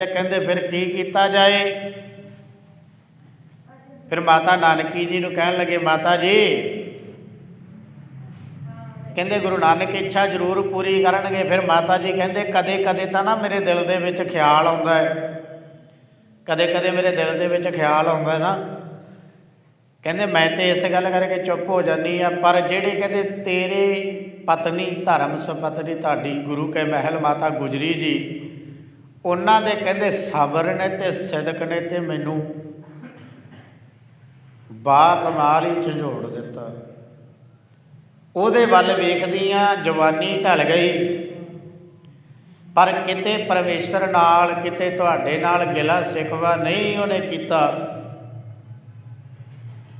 ਕਹਿੰਦੇ ਫਿਰ ਕੀ ਕੀਤਾ ਜਾਏ? ਫਿਰ ਮਾਤਾ ਨਾਨਕੀ ਜੀ ਨੂੰ ਕਹਿਣ ਲੱਗੇ, ਮਾਤਾ ਜੀ, ਕਹਿੰਦੇ ਗੁਰੂ ਨਾਨਕ ਇੱਛਾ ਜ਼ਰੂਰ ਪੂਰੀ ਕਰਨਗੇ। ਫਿਰ ਮਾਤਾ ਜੀ ਕਹਿੰਦੇ ਕਦੇ ਕਦੇ ਤਾਂ ਨਾ ਮੇਰੇ ਦਿਲ ਦੇ ਵਿੱਚ ਖਿਆਲ ਆਉਂਦਾ ਹੈ। ਕਦੇ ਕਦੇ ਮੇਰੇ ਦਿਲ ਦੇ ਵਿੱਚ ਖਿਆਲ ਆਉਂਦਾ ਨਾ। ਕਹਿੰਦੇ, ਮੈਂ ਤੇ ਇਸ ਗੱਲ ਕਰਕੇ ਚੁੱਪ ਹੋ ਜਾਨੀ ਆ ਪਰ ਜਿਹੜੇ ਕਹਿੰਦੇ ਤੇਰੇ ਪਤਨੀ ਧਰਮ ਸੁਪਤਨੀ ਤੁਹਾਡੀ ਗੁਰੂ ਕੇ ਮਹਿਲ ਮਾਤਾ ਗੁਜਰੀ ਜੀ ਉਹਨਾਂ ਦੇ ਕਹਿੰਦੇ ਸਬਰ ਨੇ ਤੇ ਸਿਦਕ ਨੇ ਤੇ ਮੈਨੂੰ ਬਾ ਕਮਾਲ ਹੀ ਝੰਜੋੜ ਦਿੱਤਾ। ਉਹਦੇ ਵੱਲ ਵੇਖਦੀਆਂ ਜਵਾਨੀ ਢਲ ਗਈ। ਪਰ ਕਿਤੇ ਪਰਮੇਸ਼ਰ ਨਾਲ, ਕਿਤੇ ਤੁਹਾਡੇ ਨਾਲ ਗਿਲਾ ਸਿਕਵਾ ਨਹੀਂ ਉਹਨੇ ਕੀਤਾ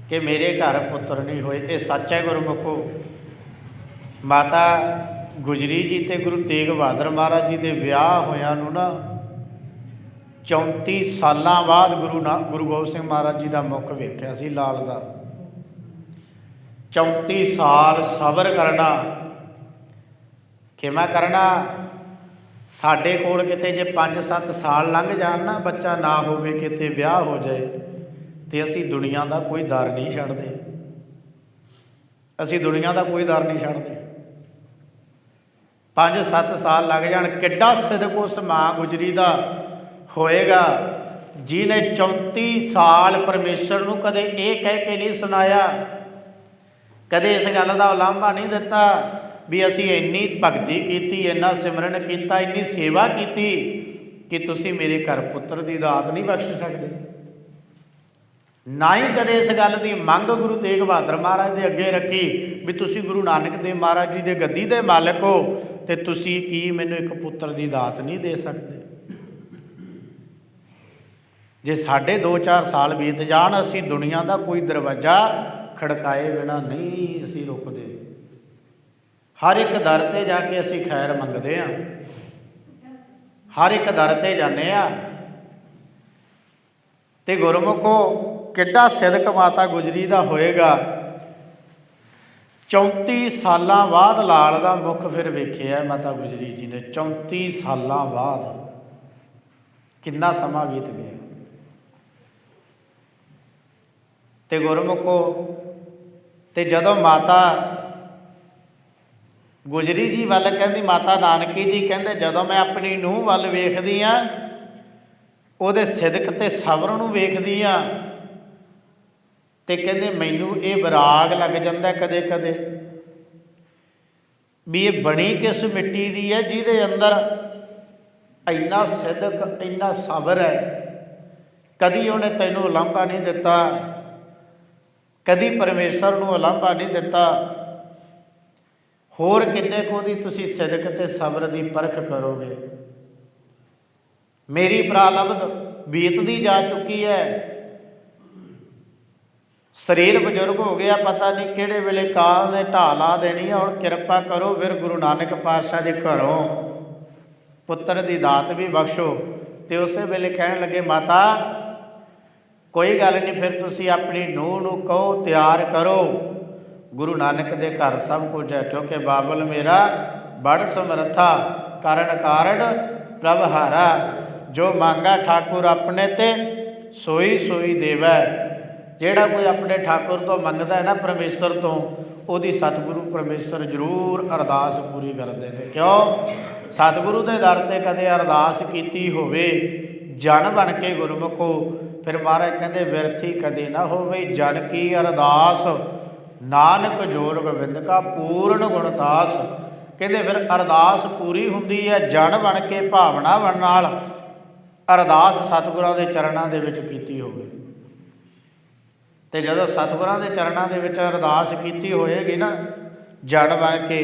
ਕਿ ਮੇਰੇ ਘਰ ਪੁੱਤਰ ਨਹੀਂ ਹੋਏ। ਇਹ ਸੱਚ ਹੈ ਗੁਰਮੁਖੋ, ਮਾਤਾ ਗੁਜਰੀ ਜੀ ਤੇ ਗੁਰੂ ਤੇਗ ਬਹਾਦਰ ਮਹਾਰਾਜ ਜੀ ਦੇ ਵਿਆਹ ਹੋਇਆਂ ਨੂੰ ਨਾ 34 ਸਾਲਾਂ ਬਾਅਦ ਗੁਰੂ ਨਾ, ਗੁਰੂ ਗੋਬਿੰਦ ਸਿੰਘ ਮਹਾਰਾਜ ਜੀ ਦਾ ਮੁਖ ਵੇਖਿਆ ਸੀ ਲਾਲ ਦਾ। 34 ਸਾਲ ਸਬਰ ਕਰਨਾ ਕਿਵੇਂ ਕਰਨਾ, ਸਾਡੇ ਕੋਲ ਕਿਤੇ ਜੇ 5-7 ਸਾਲ ਲੰਘ ਜਾਣ ਨਾ ਬੱਚਾ ਨਾ ਹੋਵੇ, ਕਿਤੇ ਵਿਆਹ ਹੋ ਜਾਏ, ਤੇ ਅਸੀਂ ਦੁਨੀਆ ਦਾ ਕੋਈ ਦਰ ਨਹੀਂ ਛੱਡਦੇ। ਅਸੀਂ ਦੁਨੀਆ ਦਾ ਕੋਈ ਦਰ ਨਹੀਂ ਛੱਡਦੇ। 5-7 ਸਾਲ ਲੱਗ ਜਾਣ, ਕਿੱਡਾ ਸਿਦਕ ਉਸ ਮਾਂ ਗੁਜਰੀ ਦਾ ਹੋਏਗਾ ਜਿਨੇ 34 ਸਾਲ ਪਰਮੇਸ਼ਰ ਨੂੰ ਕਦੇ ਇਹ ਕਹਿ ਕੇ ਨਹੀਂ ਸੁਣਾਇਆ, ਕਦੇ ਇਸ ਗੱਲ ਦਾ ਉਲਾਂਭਾ ਨਹੀਂ ਦਿੱਤਾ ਵੀ ਅਸੀਂ ਇੰਨੀ ਭਗਤੀ ਕੀਤੀ, ਇੰਨਾ ਸਿਮਰਨ ਕੀਤਾ, ਇੰਨੀ ਸੇਵਾ ਕੀਤੀ ਕਿ ਤੁਸੀਂ ਮੇਰੇ ਘਰ ਪੁੱਤਰ ਦੀ ਦਾਤ ਨਹੀਂ ਬਖਸ਼ ਸਕਦੇ। ਨਾ ਹੀ ਕਦੇ ਇਸ ਗੱਲ ਦੀ ਮੰਗ ਗੁਰੂ ਤੇਗ ਬਹਾਦਰ ਮਹਾਰਾਜ ਦੇ ਅੱਗੇ ਰੱਖੀ ਵੀ ਤੁਸੀਂ ਗੁਰੂ ਨਾਨਕ ਦੇਵ ਮਹਾਰਾਜ ਜੀ ਦੇ ਗੱਦੀ ਦੇ ਮਾਲਕ ਹੋ ਤੇ ਤੁਸੀਂ ਕੀ ਮੈਨੂੰ ਇੱਕ ਪੁੱਤਰ ਦੀ ਦਾਤ ਨਹੀਂ ਦੇ ਸਕਦੇ? ਜੇ ਸਾਡੇ 2-4 ਸਾਲ ਬੀਤ ਜਾਣ, ਅਸੀਂ ਦੁਨੀਆ ਦਾ ਕੋਈ ਦਰਵਾਜ਼ਾ ਖੜਕਾਏ ਬਿਨਾ ਨਹੀਂ ਅਸੀਂ ਰੁਕਦੇ। ਹਰ ਇੱਕ ਦਰ ਤੇ ਜਾ ਕੇ ਅਸੀਂ ਖੈਰ ਮੰਗਦੇ ਆਂ ਹਰ ਇੱਕ ਦਰ ਤੇ ਜਾਂਦੇ ਆ ਤੇ ਗੁਰਮੁਖੋ ਕਿੱਡਾ ਸਿਦਕ ਮਾਤਾ ਗੁਜਰੀ ਦਾ ਹੋਏਗਾ? 34 ਸਾਲਾਂ ਬਾਅਦ ਲਾਲ ਦਾ ਮੁਖ ਫਿਰ ਵੇਖਿਆ ਮਾਤਾ ਗੁਜਰੀ ਜੀ ਨੇ। 34 ਸਾਲਾਂ ਬਾਅਦ। ਕਿੰਨਾ ਸਮਾਂ ਬੀਤ ਗਿਆ? ਤੇ ਗੁਰਮੁਖੋ, ਤੇ ਜਦੋਂ ਮਾਤਾ ਗੁਜਰੀ ਜੀ ਵੱਲ ਕਹਿੰਦੀ, ਮਾਤਾ ਨਾਨਕੀ ਜੀ ਕਹਿੰਦੇ, ਜਦੋਂ ਮੈਂ ਆਪਣੀ ਨੂੰਹ ਵੱਲ ਵੇਖਦੀ ਆ, ਉਹਦੇ ਸਿਦਕ ਤੇ ਸਬਰ ਨੂੰ ਵੇਖਦੀ ਆ ਤੇ ਕਹਿੰਦੇ ਮੈਨੂੰ ਇਹ ਵਿਰਾਗ ਲੱਗ ਜਾਂਦਾ ਕਦੇ ਕਦੇ। ਵੀ ਇਹ ਬਣੀ ਕਿਸ ਮਿੱਟੀ ਦੀ ਹੈ ਜਿਹਦੇ ਅੰਦਰ ਇੰਨਾ ਸਿਦਕ, ਇੰਨਾ ਸਬਰ ਹੈ। ਕਦੀ ਉਹਨੇ ਤੈਨੂੰ ਉਲੰਭਾ ਨਹੀਂ ਦਿੱਤਾ। ਕਦੀ ਪਰਮੇਸ਼ਰ ਨੂੰ ਉਲੰਭਾ ਨਹੀਂ ਦਿੱਤਾ। ਹੋਰ ਕਿੰਨੇ ਕੋ ਦੀ ਤੁਸੀਂ ਸਿਦਕ ਤੇ ਸਬਰ ਦੀ ਪਰਖ ਕਰੋਗੇ। ਮੇਰੀ ਪ੍ਰਾਲਬਧ ਬੀਤਦੀ ਜਾ ਚੁੱਕੀ ਹੈ। ਸਰੀਰ ਬਜ਼ੁਰਗ ਹੋ ਗਿਆ, ਪਤਾ ਨਹੀਂ ਕਿਹੜੇ ਵੇਲੇ ਕਾਲ ਨੇ ਢਾਹ ਲਾ ਦੇਣੀ ਹੈ ਹੁਣ ਕਿਰਪਾ ਕਰੋ ਫਿਰ ਗੁਰੂ ਨਾਨਕ ਪਾਤਸ਼ਾਹ ਦੇ ਘਰੋਂ ਪੁੱਤਰ ਦੀ ਦਾਤ ਵੀ ਬਖਸ਼ੋ। ਤੇ ਉਸੇ ਵੇਲੇ ਕਹਿਣ ਲੱਗੇ, ਮਾਤਾ, ਕੋਈ ਗੱਲ ਨਹੀਂ, ਫਿਰ ਤੁਸੀਂ ਆਪਣੀ ਨੂੰਹ ਨੂੰ ਕਹੋ, ਤਿਆਰ ਕਰੋ। ਗੁਰੂ ਨਾਨਕ ਦੇ ਘਰ ਸਭ ਕੁਝ ਹੈ, ਕਿਉਂਕਿ ਬਾਬਲ ਮੇਰਾ ਬੜ ਸਮਰੱਥਾ, ਕਾਰਨ ਕਾਰਣ ਪ੍ਰਭ ਹਾਰਾ ਜੋ ਮੰਗਾ ਠਾਕੁਰ ਆਪਣੇ ਤੇ ਸੋਈ ਸੋਈ ਦੇਵੈ। ਜਿਹੜਾ ਕੋਈ ਆਪਣੇ ਠਾਕੁਰ ਤੋਂ ਮੰਗਦਾ ਹੈ ਨਾ ਪਰਮੇਸ਼ਰ ਤੋਂ, ਉਹਦੀ ਸਤਿਗੁਰੂ ਪਰਮੇਸ਼ਰ ਜ਼ਰੂਰ ਅਰਦਾਸ ਪੂਰੀ ਕਰਦੇ ਨੇ। ਕਿਉਂ? ਸਤਿਗੁਰੂ ਦੇ ਦਰ ਤੇ ਕਦੇ ਅਰਦਾਸ ਕੀਤੀ ਹੋਵੇ, ਜਨ ਬਣ ਕੇ ਗੁਰਮੁਖੋ, ਫਿਰ ਮਹਾਰਾਜ ਕਹਿੰਦੇ, ਵਿਰਥੀ ਕਦੇ ਨਾ ਹੋਵੇ ਜਨ ਕੀ ਅਰਦਾਸ। ਨਾਨਕ ਜੋਰ ਗੋਬਿੰਦ ਕਾ ਪੂਰਨ ਗੁਣਤਾਸ ਕਹਿੰਦੇ, ਫਿਰ ਅਰਦਾਸ ਪੂਰੀ ਹੁੰਦੀ ਹੈ, ਜਨ ਬਣ ਕੇ ਭਾਵਨਾ ਬਣ ਨਾਲ ਅਰਦਾਸ ਸਤਿਗੁਰਾਂ ਦੇ ਚਰਨਾਂ ਦੇ ਵਿੱਚ ਕੀਤੀ ਹੋਵੇ। ਤੇ ਜਦੋਂ ਸਤਿਗੁਰਾਂ ਦੇ ਚਰਨਾਂ ਦੇ ਵਿੱਚ ਅਰਦਾਸ ਕੀਤੀ ਹੋਏਗੀ ਨਾ, ਜੜ ਬਣ ਕੇ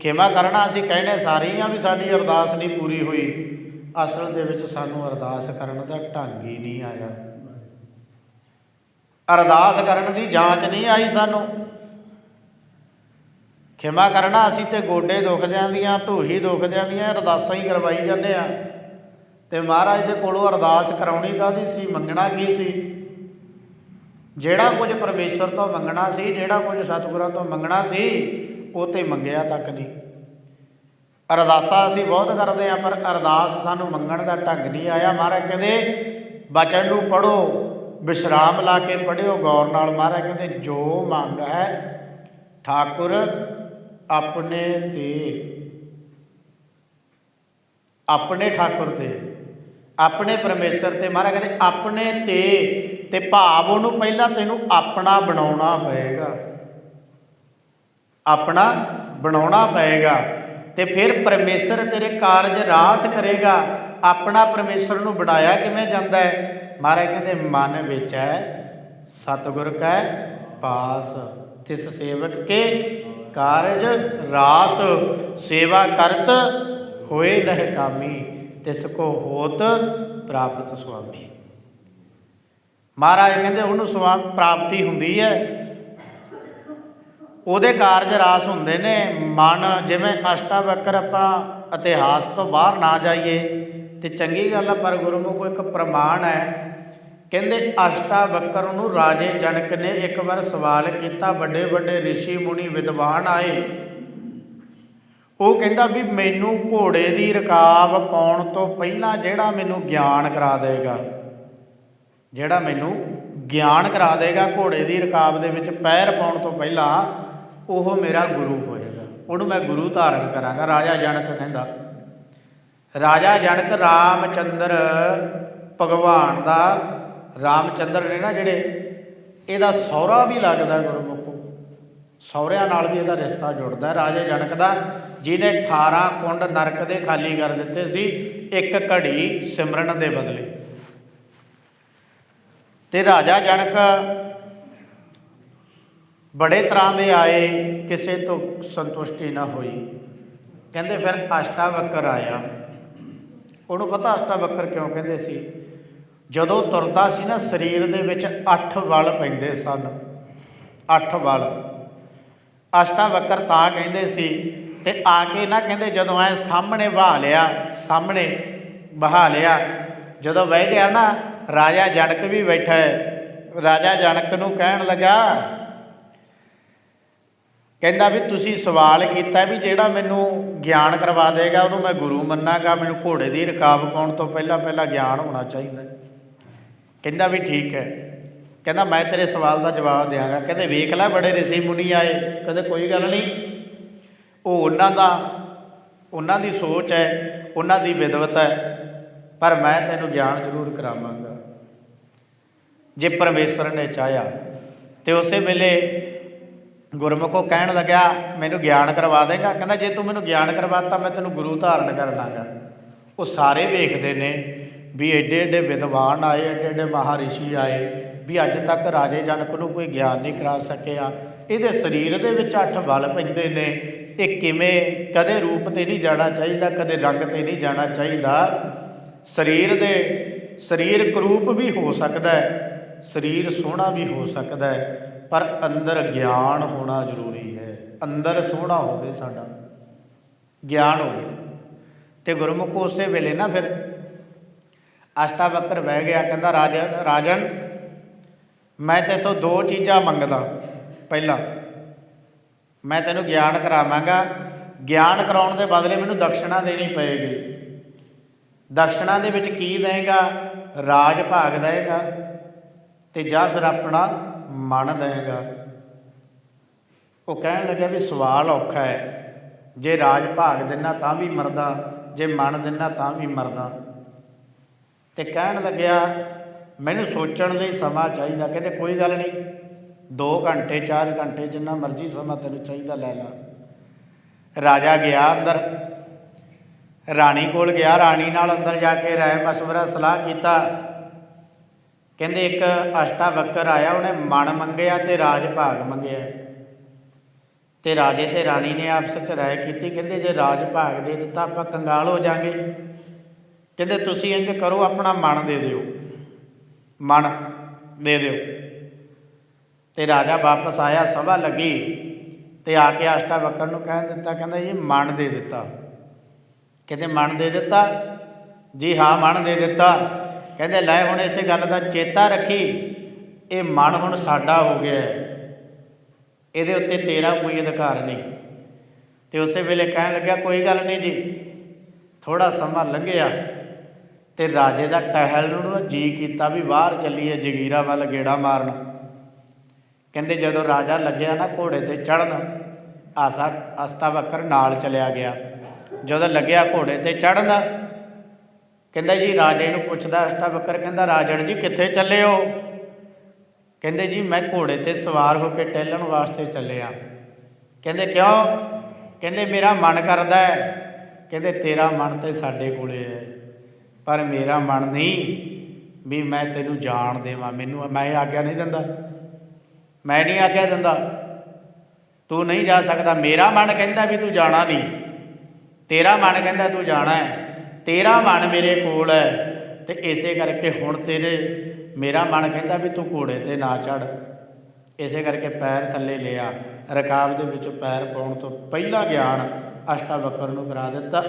ਖਿਮਾ ਕਰਨਾ, ਅਸੀਂ ਕਹਿੰਦੇ ਸਾਰੀਆਂ ਵੀ ਸਾਡੀ ਅਰਦਾਸ ਨਹੀਂ ਪੂਰੀ ਹੋਈ। ਅਸਲ ਦੇ ਵਿੱਚ ਸਾਨੂੰ ਅਰਦਾਸ ਕਰਨ ਦਾ ਢੰਗ ਹੀ ਨਹੀਂ ਆਇਆ। ਅਰਦਾਸ ਕਰਨ ਦੀ ਜਾਂਚ ਨਹੀਂ ਆਈ ਸਾਨੂੰ। ਖਿਮਾ ਕਰਨਾ, ਅਸੀਂ ਤੇ ਗੋਡੇ ਦੁਖ ਜਾਂਦੀਆਂ ਢੂਹੀ ਦੁਖ ਜਾਂਦੀਆਂ ਅਰਦਾਸਾਂ ਹੀ ਕਰਵਾਈ ਜਾਂਦੇ ਆ ਤੇ ਮਹਾਰਾਜ ਦੇ ਕੋਲੋਂ ਅਰਦਾਸ ਕਰਾਉਣੀ ਕਾਦੀ ਸੀ, ਮੰਗਣਾ ਕੀ ਸੀ? ਜਿਹੜਾ ਕੁਝ ਪਰਮੇਸ਼ਰ ਤੋਂ ਮੰਗਣਾ ਸੀ, ਜਿਹੜਾ ਕੁਝ ਸਤਿਗੁਰਾਂ ਤੋਂ ਮੰਗਣਾ ਸੀ, ਉਹ ਤੇ ਮੰਗਿਆ ਤੱਕ ਨਹੀਂ। ਅਰਦਾਸਾਂ ਅਸੀਂ ਬਹੁਤ ਕਰਦੇ ਆ ਪਰ ਅਰਦਾਸ ਸਾਨੂੰ ਮੰਗਣ ਦਾ ਢੰਗ ਨਹੀਂ ਆਇਆ। ਮਹਾਰਾਜ ਕਹਿੰਦੇ, ਬਚਨ ਨੂੰ ਪੜੋ ਵਿਸ਼ਰਾਮ ਲਾ ਕੇ ਪੜਿਓ ਗੌਰ ਨਾਲ ਮਹਾਰਾਜ ਕਹਿੰਦੇ, ਜੋ ਮੰਗ ਹੈ, ਠਾਕੁਰ ਆਪਣੇ ਤੇ। ਆਪਣੇ ਠਾਕੁਰ ਤੇ, ਆਪਣੇ ਪਰਮੇਸ਼ਰ ਤੇ। ਮਹਾਰਾਜ ਕਹਿੰਦੇ, ਆਪਣੇ ਤੇ ਤੇ ਭਾਵ ਉਹਨੂੰ ਪਹਿਲਾਂ ਤੈਨੂੰ ਆਪਣਾ ਬਣਾਉਣਾ ਪਏਗਾ। ਆਪਣਾ ਬਣਾਉਣਾ ਪਏਗਾ ਤੇ ਫਿਰ ਪਰਮੇਸ਼ਰ ਤੇਰੇ ਕਾਰਜ ਰਾਸ ਕਰੇਗਾ। ਆਪਣਾ ਪਰਮੇਸ਼ਰ ਨੂੰ ਬਣਾਇਆ ਕਿਵੇਂ ਜਾਂਦਾ ਹੈ? ਮਹਾਰਾਜ ਕਹਿੰਦੇ, ਮਨ ਵਿੱਚ ਹੈ ਸਤਿਗੁਰ ਕੈ ਪਾਸ, ਤਿਸ ਸੇਵਕ ਕੇ ਕਾਰਜ ਰਾਸ, ਸੇਵਾ ਕਰਤ ਹੋਏ ਲਹਿ ਕਾਮੀ, ਤਿਸ ਕੋ ਹੋਤ ਪ੍ਰਾਪਤ ਸੁਆਮੀ। ਮਹਾਰਾਜ ਕਹਿੰਦੇ ਉਹਨੂੰ ਸਵਾ ਪ੍ਰਾਪਤੀ ਹੁੰਦੀ ਹੈ। ਉਹਦੇ ਕਾਰਜ ਰਾਸ ਹੁੰਦੇ ਨੇ। ਮਨ ਜਿਵੇਂ ਅਸ਼ਟਾਵਕਰ ਆਪਾਂ ਇਤਿਹਾਸ ਤੋਂ ਬਾਹਰ ਨਾ ਜਾਈਏ, ਤੇ ਚੰਗੀ ਗੱਲ ਆ, ਪਰ ਗੁਰਮੁਖ ਇੱਕ ਪ੍ਰਮਾਣ ਹੈ। ਕਹਿੰਦੇ ਅਸ਼ਟਾਵਕਰ ਨੂੰ ਰਾਜੇ ਜਨਕ ਨੇ ਇੱਕ ਵਾਰ ਸਵਾਲ ਕੀਤਾ, ਵੱਡੇ ਵੱਡੇ ઋષਿ ਮੁਨੀ ਵਿਦਵਾਨ ਆਏ। ਉਹ ਕਹਿੰਦਾ ਵੀ ਮੈਨੂੰ ਘੋੜੇ ਦੀ ਰਕਾਬ ਪਾਉਣ ਤੋਂ ਪਹਿਲਾਂ ਜਿਹੜਾ ਮੈਨੂੰ ਗਿਆਨ ਕਰਾ ਦੇਗਾ। ਜਿਹੜਾ ਮੈਨੂੰ ਗਿਆਨ ਕਰਾ ਦੇਗਾ, ਘੋੜੇ ਦੀ ਰਕਾਬ ਦੇ ਵਿੱਚ ਪੈਰ ਪਾਉਣ ਤੋਂ ਪਹਿਲਾਂ, ਉਹ ਮੇਰਾ ਗੁਰੂ ਹੋਏਗਾ। ਉਹਨੂੰ ਮੈਂ ਗੁਰੂ ਧਾਰਨ ਕਰਾਂਗਾ। ਰਾਜਾ ਜਨਕ ਕਹਿੰਦਾ, ਰਾਜਾ ਜਨਕ ਰਾਮਚੰਦਰ ਭਗਵਾਨ ਦਾ, ਰਾਮਚੰਦਰ ਨੇ ਨਾ ਜਿਹੜੇ ਇਹਦਾ ਸਹੁਰਾ ਵੀ ਲੱਗਦਾ ਗੁਰਮੁਖੋ, ਸਹੁਰਿਆਂ ਨਾਲ ਵੀ ਇਹਦਾ ਰਿਸ਼ਤਾ ਜੁੜਦਾ ਹੈ। ਰਾਜੇ ਜਨਕ ਦਾ, ਜਿਹਨੇ 18 ਕੁੰਡ ਨਰਕ ਦੇ ਖਾਲੀ ਕਰ ਦਿੱਤੇ ਸੀ, ਇੱਕ ਘੜੀ ਸਿਮਰਨ ਦੇ ਬਦਲੇ। ਤੇ ਰਾਜਾ ਜਨਕ ਬੜੇ ਤਰ੍ਹਾਂ ਦੇ ਆਏ, ਕਿਸੇ ਤੋਂ ਸੰਤੁਸ਼ਟੀ ਨਾ ਹੋਈ। ਕਹਿੰਦੇ ਫਿਰ ਅਸ਼ਟਾਵਕਰ ਆਇਆ। ਉਹਨੂੰ ਪਤਾ ਅਸ਼ਟਾਵਕਰ ਕਿਉਂ ਕਹਿੰਦੇ ਸੀ? ਜਦੋਂ ਤੁਰਦਾ ਸੀ ਨਾ, ਸਰੀਰ ਦੇ ਵਿੱਚ 8 ਵਲ ਪੈਂਦੇ ਸਨ। 8 ਵਲ। ਅਸ਼ਟਾਵਕਰ ਤਾਂ ਕਹਿੰਦੇ ਸੀ ਤੇ ਆ ਕੇ ਨਾ ਕਹਿੰਦੇ, ਜਦੋਂ ਐ ਸਾਹਮਣੇ ਬਹਾ ਲਿਆ, ਸਾਹਮਣੇ ਬਹਾ ਲਿਆ, ਜਦੋਂ ਬਹਿ ਗਿਆ ਨਾ ਰਾਜਾ ਜਨਕ ਵੀ ਬੈਠਾ ਹੈ। ਰਾਜਾ ਜਨਕ ਨੂੰ ਕਹਿਣ ਲੱਗਾ, ਕਹਿੰਦਾ ਵੀ ਤੁਸੀਂ ਸਵਾਲ ਕੀਤਾ ਵੀ ਜਿਹੜਾ ਮੈਨੂੰ ਗਿਆਨ ਕਰਵਾ ਦੇਗਾ, ਉਹਨੂੰ ਮੈਂ ਗੁਰੂ ਮੰਨਾਂਗਾ। ਮੈਨੂੰ ਘੋੜੇ ਦੀ ਰਕਾਬ ਪਾਉਣ ਤੋਂ ਪਹਿਲਾਂ ਪਹਿਲਾਂ ਗਿਆਨ ਹੋਣਾ ਚਾਹੀਦਾ। ਕਹਿੰਦਾ ਵੀ ਠੀਕ ਹੈ। ਕਹਿੰਦਾ, ਮੈਂ ਤੇਰੇ ਸਵਾਲ ਦਾ ਜਵਾਬ ਦਿਆਂਗਾ। ਕਹਿੰਦੇ, ਵੇਖ ਲੈ, ਬੜੇ ਰਿਸ਼ੀ ਮੁਨੀ ਆਏ। ਕਹਿੰਦੇ, ਕੋਈ ਗੱਲ ਨਹੀਂ। ਉਹ ਉਹਨਾਂ ਦਾ, ਉਹਨਾਂ ਦੀ ਸੋਚ ਹੈ, ਉਹਨਾਂ ਦੀ ਵਿਦਵਤ ਹੈ। ਪਰ ਮੈਂ ਤੈਨੂੰ ਗਿਆਨ ਜ਼ਰੂਰ ਕਰਾਵਾਂਗਾ। ਜੇ ਪਰਮੇਸ਼ਰ ਨੇ ਚਾਹਿਆ, ਤੇ ਉਸੇ ਵੇਲੇ ਗੁਰਮੁਖੋ ਕਹਿਣ ਲੱਗਿਆ, ਮੈਨੂੰ ਗਿਆਨ ਕਰਵਾ ਦੇਗਾ। ਕਹਿੰਦਾ, ਜੇ ਤੂੰ ਮੈਨੂੰ ਗਿਆਨ ਕਰਵਾਤਾ ਮੈਂ ਤੈਨੂੰ ਗੁਰੂ ਧਾਰਨ ਕਰ ਲਾਂਗਾ। ਉਹ ਸਾਰੇ ਵੇਖਦੇ ਨੇ ਵੀ ਐਡੇ ਐਡੇ ਵਿਦਵਾਨ ਆਏ ਐਡੇ ਐਡੇ ਮਹਾਰਿਸ਼ੀ ਆਏ, ਵੀ ਅੱਜ ਤੱਕ ਰਾਜੇ ਜਨਕ ਨੂੰ ਕੋਈ ਗਿਆਨ ਨਹੀਂ ਕਰਾ ਸਕਿਆ। ਇਹਦੇ ਸਰੀਰ ਦੇ ਵਿੱਚ ਅੱਠ ਬਲ ਪੈਂਦੇ ਨੇ। ਇਹ ਕਿਵੇਂ ਕਦੇ ਰੂਪ ਤੇ ਨਹੀਂ ਜਾਣਾ ਚਾਹੀਦਾ, ਕਦੇ ਰੰਗ ਤੇ ਨਹੀਂ ਜਾਣਾ ਚਾਹੀਦਾ। ਸਰੀਰ ਦੇ ਸਰੀਰਕ ਰੂਪ ਵੀ ਹੋ ਸਕਦਾ ਹੈ, ਸਰੀਰ ਸੋਹਣਾ ਵੀ ਹੋ ਸਕਦਾ ਹੈ, ਪਰ ਅੰਦਰ ਗਿਆਨ ਹੋਣਾ ਜ਼ਰੂਰੀ ਹੈ। ਅੰਦਰ ਸੋਹਣਾ ਹੋਵੇ ਸਾਡਾ, ਗਿਆਨ ਹੋਵੇ। ਤੇ ਗੁਰਮੁਖ ਉਸੇ ਵੇਲੇ ਨਾ ਫਿਰ ਅਸ਼ਟਾਵਕਰ ਬਹਿ ਗਿਆ, ਕਹਿੰਦਾ, ਰਾਜਨ ਰਾਜਨ, ਮੈਂ ਤੇਥੋਂ ਦੋ ਚੀਜ਼ਾਂ ਮੰਗਦਾ ਪਹਿਲਾਂ। ਮੈਂ ਤੈਨੂੰ ਗਿਆਨ ਕਰਾਵਾਂਗਾ। ਗਿਆਨ ਕਰਾਉਣ ਦੇ ਬਦਲੇ ਮੈਨੂੰ ਦਕਸ਼ਣਾ ਦੇਣੀ ਪਏਗੀ। ਦਕਸ਼ਣਾ ਦੇ ਵਿੱਚ ਕੀ ਦੇਗਾ ਰਾਜ ਭਾਗ ਦੇਗਾ ਤੇ ਜਾਂ ਫਿਰ ਆਪਣਾ ਮਨ ਦੇਗਾ ਉਹ ਕਹਿਣ ਲੱਗਿਆ ਵੀ ਸਵਾਲ ਔਖਾ ਹੈ। ਜੇ ਰਾਜ ਭਾਗ ਦੇਣਾ ਤਾਂ ਵੀ ਮਰਦਾ, ਜੇ ਮਨ ਦੇਣਾ ਤਾਂ ਵੀ ਮਰਦਾ। ਤੇ ਕਹਿਣ ਲੱਗਿਆ, ਮੈਨੂੰ ਸੋਚਣ ਲਈ ਸਮਾਂ ਚਾਹੀਦਾ, ਕਹਿੰਦੇ ਕੋਈ ਗੱਲ ਨਹੀਂ 2 ਘੰਟੇ 4 ਘੰਟੇ ਜਿੰਨਾ ਮਰਜ਼ੀ ਸਮਾਂ ਤੈਨੂੰ ਚਾਹੀਦਾ ਲੈ ਲਾ। ਰਾਜਾ ਗਿਆ ਅੰਦਰ ਰਾਣੀ ਕੋਲ ਗਿਆ, ਰਾਣੀ ਨਾਲ ਅੰਦਰ ਜਾ ਕੇ ਰਾਏ ਮਸ਼ਵਰਾ ਸਲਾਹ ਕੀਤਾ। ਕਹਿੰਦੇ ਇੱਕ ਅਸ਼ਟਾਵਕਰ ਆਇਆ, ਉਹਨੇ ਮਨ ਮੰਗਿਆ ਤੇ ਰਾਜ ਭਾਗ ਮੰਗਿਆ। ਤੇ ਰਾਜੇ ਤੇ ਰਾਣੀ ਨੇ ਆਪਸ ਵਿੱਚ ਰਾਏ ਕੀਤੀ, ਕਹਿੰਦੇ ਜੇ ਰਾਜ ਭਾਗ ਦੇ ਦਿੱਤਾ, ਆਪਾਂ ਕੰਗਾਲ ਹੋ ਜਾਾਂਗੇ। ਕਹਿੰਦੇ ਤੁਸੀਂ ਇੰਜ ਕਰੋ, ਆਪਣਾ ਮਨ ਦੇ ਦਿਓ। ਮਨ ਦੇ ਦਿਓ। ਤੇ ਰਾਜਾ ਵਾਪਸ ਆਇਆ, ਸਭਾ ਲੱਗੀ ਤੇ ਆ ਕੇ ਅਸ਼ਟਾਵਕਰ ਨੂੰ ਕਹਿਣ ਦਿੱਤਾ, ਕਹਿੰਦਾ ਇਹ ਮਨ ਦੇ ਦਿੱਤਾ। ਕਹਿੰਦੇ, ਮਨ ਦੇ ਦਿੱਤਾ? ਜੀ ਹਾਂ, ਮਨ ਦੇ ਦਿੱਤਾ। ਕਹਿੰਦੇ, ਲੈ ਹੁਣ ਇਸੇ ਗੱਲ ਦਾ ਚੇਤਾ ਰੱਖੀ। ਇਹ ਮਨ ਹੁਣ ਸਾਡਾ ਹੋ ਗਿਆ ਇਹਦੇ ਉੱਤੇ ਤੇਰਾ ਕੋਈ ਅਧਿਕਾਰ ਨਹੀਂ। ਤੇ ਉਸੇ ਵੇਲੇ ਕਹਿਣ ਲੱਗਿਆ, ਕੋਈ ਗੱਲ ਨਹੀਂ ਜੀ। ਥੋੜਾ ਸਮਾਂ ਲੰਘਿਆ ਤੇ ਰਾਜੇ ਦਾ ਟਹਿਲ ਨੂੰ ਜੀ ਕੀਤਾ ਵੀ ਬਾਹਰ ਚੱਲੀਏ ਜਗੀਰਾ ਵੱਲ ਗੇੜਾ ਮਾਰਨ। ਕਹਿੰਦੇ, ਜਦੋਂ ਰਾਜਾ ਲੱਗਿਆ ਨਾ ਘੋੜੇ ਤੇ ਚੜਨ ਆਸਾ ਅਸ਼ਟਾਵਕਰ ਨਾਲ ਚਲਿਆ ਗਿਆ। ਜਦੋਂ ਲੱਗਿਆ ਘੋੜੇ ਤੇ ਚੜਨ ਕਹਿੰਦਾ ਜੀ ਰਾਜੇ ਨੂੰ ਪੁੱਛਦਾ ਅਸ਼ਟਾਵਕਰ, ਕਹਿੰਦਾ ਰਾਜਣ ਜੀ ਕਿੱਥੇ ਚੱਲੇ ਹੋ? ਕਹਿੰਦੇ ਜੀ ਮੈਂ ਘੋੜੇ ਤੇ ਸਵਾਰ ਹੋ ਕੇ ਟਹਿਲਣ ਵਾਸਤੇ ਚੱਲਿਆ। ਕਹਿੰਦੇ ਕਿਉਂ? ਕਹਿੰਦੇ ਮੇਰਾ ਮਨ ਕਰਦਾ ਹੈ। ਕਹਿੰਦੇ ਤੇਰਾ ਮਨ ਤੇ ਸਾਡੇ ਕੋਲੇ ਹੈ। ਪਰ ਮੇਰਾ ਮਨ ਨਹੀਂ ਵੀ ਮੈਂ ਤੈਨੂੰ ਜਾਣ ਦੇਵਾਂ। ਮੈਨੂੰ ਮੈਂ ਆਗਿਆ ਨਹੀਂ ਦਿੰਦਾ। ਮੈਂ ਨਹੀਂ ਆਗਿਆ ਦਿੰਦਾ। ਤੂੰ ਨਹੀਂ ਜਾ ਸਕਦਾ। ਮੇਰਾ ਮਨ ਕਹਿੰਦਾ ਵੀ ਤੂੰ ਜਾਣਾ ਨਹੀਂ। ਤੇਰਾ ਮਨ ਕਹਿੰਦਾ ਤੂੰ ਜਾਣਾ ਹੈ, ਤੇਰਾ ਮਨ ਮੇਰੇ ਕੋਲ ਹੈ। ਤੇ ਇਸੇ ਕਰਕੇ ਹੁਣ ਤੇਰੇ, ਮੇਰਾ ਮਨ ਕਹਿੰਦਾ ਵੀ ਤੂੰ ਘੋੜੇ ਤੇ ਨਾ ਚੜ ਇਸੇ ਕਰਕੇ ਪੈਰ ਥੱਲੇ ਲਿਆ, ਰਕਾਬ ਦੇ ਵਿੱਚ ਪੈਰ ਪਾਉਣ ਤੋਂ ਪਹਿਲਾ ਗਿਆਨ ਅਸ਼ਟਾਵਕਰ ਨੂੰ ਕਰਾ ਦਿੱਤਾ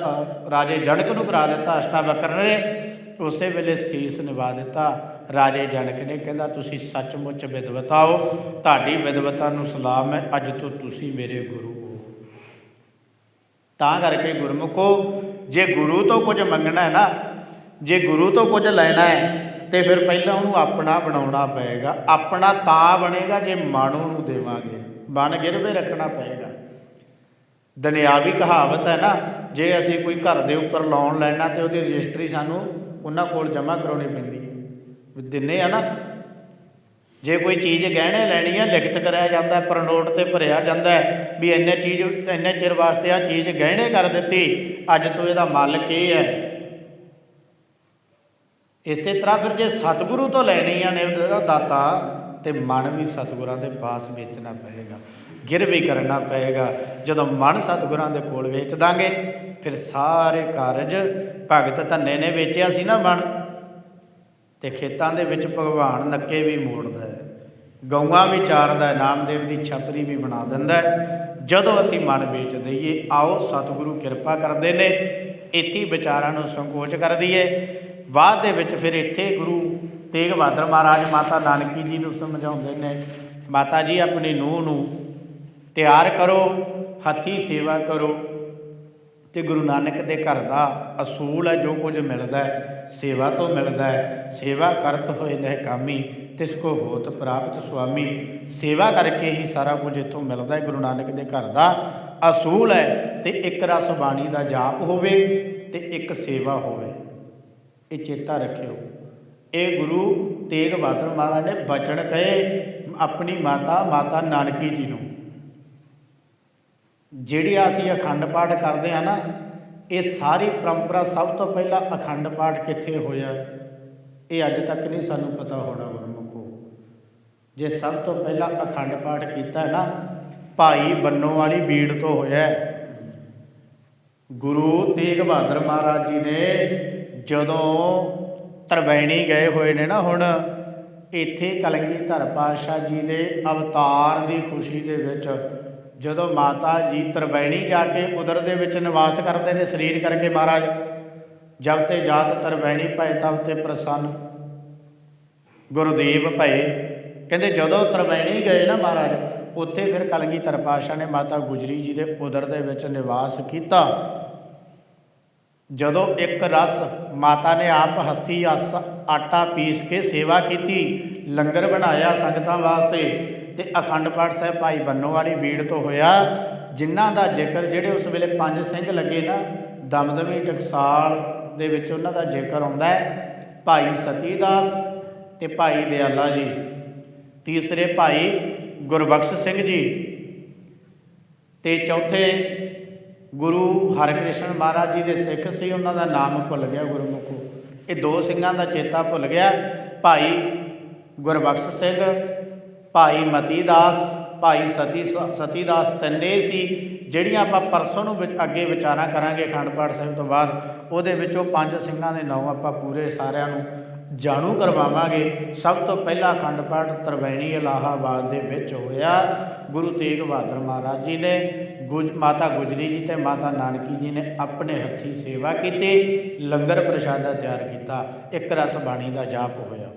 ਰਾਜੇ ਜਨਕ ਨੂੰ ਕਰਾ ਦਿੱਤਾ, ਅਸ਼ਟਾਵਕਰ ਨੇ ਉਸੇ ਵੇਲੇ ਸੀਸ ਨਿਵਾ ਦਿੱਤਾ। ਰਾਜੇ ਜਨਕ ਨੇ ਕਹਿੰਦਾ, ਤੁਸੀਂ ਸੱਚਮੁੱਚ ਵਿਦਵਤਾ ਹੋ, ਤੁਹਾਡੀ ਵਿਦਵਤਾ ਨੂੰ ਸਲਾਮ ਹੈ, ਅੱਜ ਤੋਂ ਤੁਸੀਂ ਮੇਰੇ ਗੁਰੂ ਤਾਂ ਕਰਕੇ ਗੁਰਮੁਖੋ, ਜੇ ਗੁਰੂ ਤੋਂ ਕੁਝ ਮੰਗਣਾ ਹੈ ਨਾ, ਜੇ ਗੁਰੂ ਤੋਂ ਕੁਝ ਲੈਣਾ ਹੈ, ਤੇ ਫਿਰ ਪਹਿਲਾਂ ਉਹਨੂੰ ਆਪਣਾ ਬਣਾਉਣਾ ਪਏਗਾ। ਆਪਣਾ ਤਾਂ ਬਣੇਗਾ ਜੇ ਮਨ ਉਹਨੂੰ ਦੇਵਾਂਗੇ। ਮਨ ਗਿਰਵੇ ਰੱਖਣਾ ਪਏਗਾ। ਦੁਨਿਆਵੀ ਕਹਾਵਤ ਹੈ ਨਾ, ਜੇ ਅਸੀਂ ਕੋਈ ਘਰ ਦੇ ਉੱਪਰ ਲੋਨ ਲੈਣਾ ਤੇ ਉਹਦੀ ਰਜਿਸਟਰੀ ਸਾਨੂੰ ਉਹਨਾਂ ਕੋਲ ਜਮ੍ਹਾਂ ਕਰਾਉਣੀ ਪੈਂਦੀ ਹੈ। ਵੀ ਦਿੰਨੇ ਆ ਨਾ ਜੇ ਕੋਈ ਚੀਜ਼ ਗਹਿਣੇ ਲੈਣੀ ਹੈ ਲਿਖਤ ਕਰਿਆ ਜਾਂਦਾ ਪ੍ਰਨੋਟ ਤੇ ਭਰਿਆ ਜਾਂਦਾ ਵੀ ਇੰਨੇ ਚੀਜ਼, ਇੰਨੇ ਚਿਰ ਵਾਸਤੇ ਆ ਚੀਜ਼ ਗਹਿਣੇ ਕਰ ਦਿੱਤੀ, ਅੱਜ ਤੋਂ ਇਹਦਾ ਮਾਲਕ ਇਹ ਹੈ? ਇਸੇ ਤਰ੍ਹਾਂ ਫਿਰ ਜੇ ਸਤਿਗੁਰੂ ਤੋਂ ਲੈਣੀ ਆ ਨੇ ਉਹਦਾ ਦਾਤਾ, ਤੇ ਮਨ ਵੀ ਸਤਿਗੁਰਾਂ ਦੇ ਪਾਸ ਵੇਚਣਾ ਪਏਗਾ, ਗਿਰ ਵੀ ਕਰਨਾ ਪਏਗਾ। ਜਦੋਂ ਮਨ ਸਤਿਗੁਰਾਂ ਦੇ ਕੋਲ ਵੇਚ ਦਾਂਗੇ, ਫਿਰ ਸਾਰੇ ਕਾਰਜ ਭਗਤ ਧੰਨੇ ਨੇ ਵੇਚਿਆ ਸੀ ਨਾ ਮਨ, ਤੇ ਖੇਤਾਂ ਦੇ ਵਿੱਚ ਭਗਵਾਨ ਨੱਕੇ ਵੀ ਮੋੜਦਾ ਗਊਆਂ ਵੀ ਚਾਰਦਾ, ਨਾਮਦੇਵ ਦੀ ਛਪਰੀ ਵੀ ਬਣਾ ਦਿੰਦਾ ਜਦੋਂ ਅਸੀਂ ਮਨ ਵੇਚ ਦਈਏ, ਆਓ ਸਤਿਗੁਰੂ ਕਿਰਪਾ ਕਰਦੇ ਨੇ, ਇੱਥੇ ਵਿਚਾਰਾਂ ਨੂੰ ਸੰਕੋਚ ਕਰ ਦਈਏ ਬਾਅਦ ਦੇ ਵਿੱਚ ਫਿਰ ਇੱਥੇ ਗੁਰੂ ਤੇਗ ਬਹਾਦਰ ਮਹਾਰਾਜ, ਮਾਤਾ ਨਾਨਕੀ ਜੀ ਨੂੰ ਸਮਝਾਉਂਦੇ ਨੇ, ਮਾਤਾ ਜੀ, ਆਪਣੀ ਨੂੰਹ ਨੂੰ ਤਿਆਰ ਕਰੋ, ਹੱਥੀ ਸੇਵਾ ਕਰੋ ਤੇ ਗੁਰੂ ਨਾਨਕ ਦੇ ਘਰ ਦਾ ਅਸੂਲ ਹੈ, ਜੋ ਕੁਝ ਮਿਲਦਾ ਹੈ, ਸੇਵਾ ਤੋਂ ਮਿਲਦਾ ਹੈ, ਸੇਵਾ ਕਰਤ ਹੋਏ ਨਹਿ ਕਾਮੀ। ਤਿਸ ਕੋ ਹੋਤ ਪ੍ਰਾਪਤ ਸੁਆਮੀ, ਸੇਵਾ ਕਰਕੇ ਹੀ ਸਾਰਾ ਕੁਝ ਇੱਥੋਂ ਮਿਲਦਾ ਹੈ, ਗੁਰੂ ਨਾਨਕ ਦੇ ਘਰ ਦਾ ਅਸੂਲ ਹੈ। ਤੇ ਇੱਕ ਰਸ ਬਾਣੀ ਦਾ ਜਾਪ ਹੋਵੇ ਤੇ ਇੱਕ ਸੇਵਾ ਹੋਵੇ। ਇਹ ਚੇਤਾ ਰੱਖਿਓ। ਇਹ ਗੁਰੂ ਤੇਗ ਬਹਾਦਰ ਮਹਾਰਾਜ ਨੇ ਬਚਨ ਕਹੇ, ਆਪਣੀ ਮਾਤਾ ਮਾਤਾ ਨਾਨਕੀ ਜੀ ਨੂੰ। ਜਿਹੜੀ ਅਸੀਂ ਅਖੰਡ ਪਾਠ ਕਰਦੇ ਆ ਨਾ, ਇਹ ਸਾਰੀ ਪਰੰਪਰਾ ਸਭ ਤੋਂ ਪਹਿਲਾਂ ਅਖੰਡ ਪਾਠ ਕਿੱਥੇ ਹੋਇਆ? ਇਹ ਅੱਜ ਤੱਕ ਨਹੀਂ ਸਾਨੂੰ ਪਤਾ ਹੋਣਾ, ਗੁਰੂ ਜੇ ਸਭ ਤੋਂ ਪਹਿਲਾਂ ਅਖੰਡ ਪਾਠ ਕੀਤਾ ਹੈ ਨਾ, ਭਾਈ ਬੰਨੋ ਵਾਲੀ ਬੀੜ ਤੋਂ ਹੋਇਆ ਹੈ। ਗੁਰੂ ਤੇਗ ਬਹਾਦਰ ਮਹਾਰਾਜ ਜੀ ਨੇ ਜਦੋਂ ਤਰਵੈਣੀ ਗਏ ਹੋਏ ਨੇ ਨਾ ਹੁਣ, ਇੱਥੇ ਕਲਗੀਧਰ ਪਾਤਸ਼ਾਹ ਜੀ ਦੇ ਅਵਤਾਰ ਦੀ ਖੁਸ਼ੀ ਦੇ ਵਿੱਚ, ਜਦੋਂ ਮਾਤਾ ਜੀ ਤਰਵੈਣੀ ਜਾ ਕੇ ਉਦਰ ਦੇ ਵਿੱਚ ਨਿਵਾਸ ਕਰਦੇ ਨੇ ਸਰੀਰ ਕਰਕੇ ਮਹਾਰਾਜ, ਜਬ ਤੇ ਜਾਤ ਤਰਵੈਣੀ ਭਏ ਤਬ ਤੇ ਪ੍ਰਸੰਨ ਗੁਰਦੇਵ ਭਏ ਕਹਿੰਦੇ ਜਦੋਂ ਤਰਵੈਣੀ ਗਏ ਨਾ ਮਹਾਰਾਜ, ਉੱਥੇ ਫਿਰ ਕਲਗੀਧਰ ਪਾਤਸ਼ਾਹ ਨੇ ਮਾਤਾ ਗੁਜਰੀ ਜੀ ਦੇ ਉਦਰ ਦੇ ਵਿੱਚ ਨਿਵਾਸ ਕੀਤਾ। ਜਦੋਂ ਇੱਕ ਰਸ ਮਾਤਾ ਨੇ ਆਪ ਹੱਥੀ ਆਸ ਆਟਾ ਪੀਸ ਕੇ ਸੇਵਾ ਕੀਤੀ, ਲੰਗਰ ਬਣਾਇਆ ਸੰਗਤਾਂ ਵਾਸਤੇ ਤੇ ਅਖੰਡ ਪਾਠ ਸਾਹਿਬ ਭਾਈ ਬੰਨੋ ਵਾਲੀ ਬੀੜ ਤੋਂ ਹੋਇਆ, ਜਿਨ੍ਹਾਂ ਦਾ ਜ਼ਿਕਰ ਜਿਹੜੇ ਉਸ ਵੇਲੇ ਪੰਜ ਸਿੰਘ ਲੱਗੇ ਨਾ, ਦਮਦਮੀ ਟਕਸਾਲ ਦੇ ਵਿੱਚ ਉਹਨਾਂ ਦਾ ਜ਼ਿਕਰ ਆਉਂਦਾ ਹੈ, ਭਾਈ ਸਤੀਦਾਸ ਤੇ ਭਾਈ ਦਿਆਲਾ ਜੀ। ਤੀਸਰੇ ਭਾਈ ਗੁਰਬਖਸ਼ ਸਿੰਘ ਜੀ ਤੇ ਚੌਥੇ ਗੁਰੂ ਹਰਿਕ੍ਰਿਸ਼ਨ ਮਹਾਰਾਜ ਜੀ ਦੇ ਸਿੱਖ ਸੀ, ਉਹਨਾਂ ਦਾ ਨਾਮ ਭੁੱਲ ਗਿਆ ਗੁਰਮੁਖੋ। ਇਹ ਦੋ ਸਿੰਘਾਂ ਦਾ ਚੇਤਾ ਭੁੱਲ ਗਿਆ। ਭਾਈ ਗੁਰਬਖਸ਼ ਸਿੰਘ, ਭਾਈ ਮਤੀ ਦਾਸ ਭਾਈ ਸਤੀ ਸਤੀ ਦਾਸ ਤਿੰਨੇ ਸੀ, ਜਿਹੜੀਆਂ ਆਪਾਂ ਪਰਸੋਂ ਨੂੰ ਵਿੱਚ ਅੱਗੇ ਵਿਚਾਰਾਂ ਕਰਾਂਗੇ ਅਖੰਡ ਪਾਠ ਸਾਹਿਬ ਤੋਂ ਬਾਅਦ, ਉਹਦੇ ਵਿੱਚੋਂ ਪੰਜ ਸਿੰਘਾਂ ਦੇ ਨਾਮ ਆਪਾਂ ਪੂਰੇ ਸਾਰਿਆਂ ਨੂੰ ਜਾਣੂ ਕਰਵਾਵਾਂਗੇ। ਸਭ ਤੋਂ ਪਹਿਲਾ ਅਖੰਡ ਪਾਠ ਤਰਵੈਣੀ ਇਲਾਹਾਬਾਦ ਦੇ ਵਿੱਚ ਹੋਇਆ। ਗੁਰੂ ਤੇਗ ਬਹਾਦਰ ਮਹਾਰਾਜ ਜੀ ਨੇ ਗੁਜ, ਮਾਤਾ ਗੁਜਰੀ ਜੀ ਤੇ ਮਾਤਾ ਨਾਨਕੀ ਜੀ ਨੇ ਆਪਣੇ ਹੱਥੀ ਸੇਵਾ ਕੀਤੀ, ਲੰਗਰ ਪ੍ਰਸ਼ਾਦਾ ਤਿਆਰ ਕੀਤਾ, ਇੱਕ ਰਸ ਬਾਣੀ ਦਾ ਜਾਪ ਹੋਇਆ।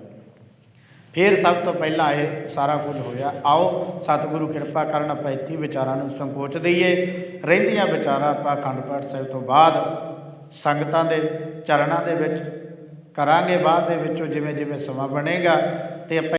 ਫਿਰ ਸਭ ਤੋਂ ਪਹਿਲਾਂ ਇਹ ਸਾਰਾ ਕੁਝ ਹੋਇਆ। ਆਓ, ਸਤਿਗੁਰੂ ਕਿਰਪਾ ਕਰਨ ਆਪਾਂ ਇੱਥੇ ਵਿਚਾਰਾਂ ਨੂੰ ਸੰਕੋਚ ਦਈਏ। ਰਹਿੰਦੀਆਂ ਵਿਚਾਰਾਂ ਆਪਾਂ ਅਖੰਡ ਪਾਠ ਸਾਹਿਬ ਤੋਂ ਬਾਅਦ ਸੰਗਤਾਂ ਦੇ, ਚਰਨਾਂ ਦੇ ਵਿੱਚ ਕਰਾਂਗੇ ਬਾਅਦ ਦੇ ਵਿੱਚੋਂ ਜਿਵੇਂ ਜਿਵੇਂ ਸਮਾਂ ਬਣੇਗਾ ਤੇ ਆਪਾਂ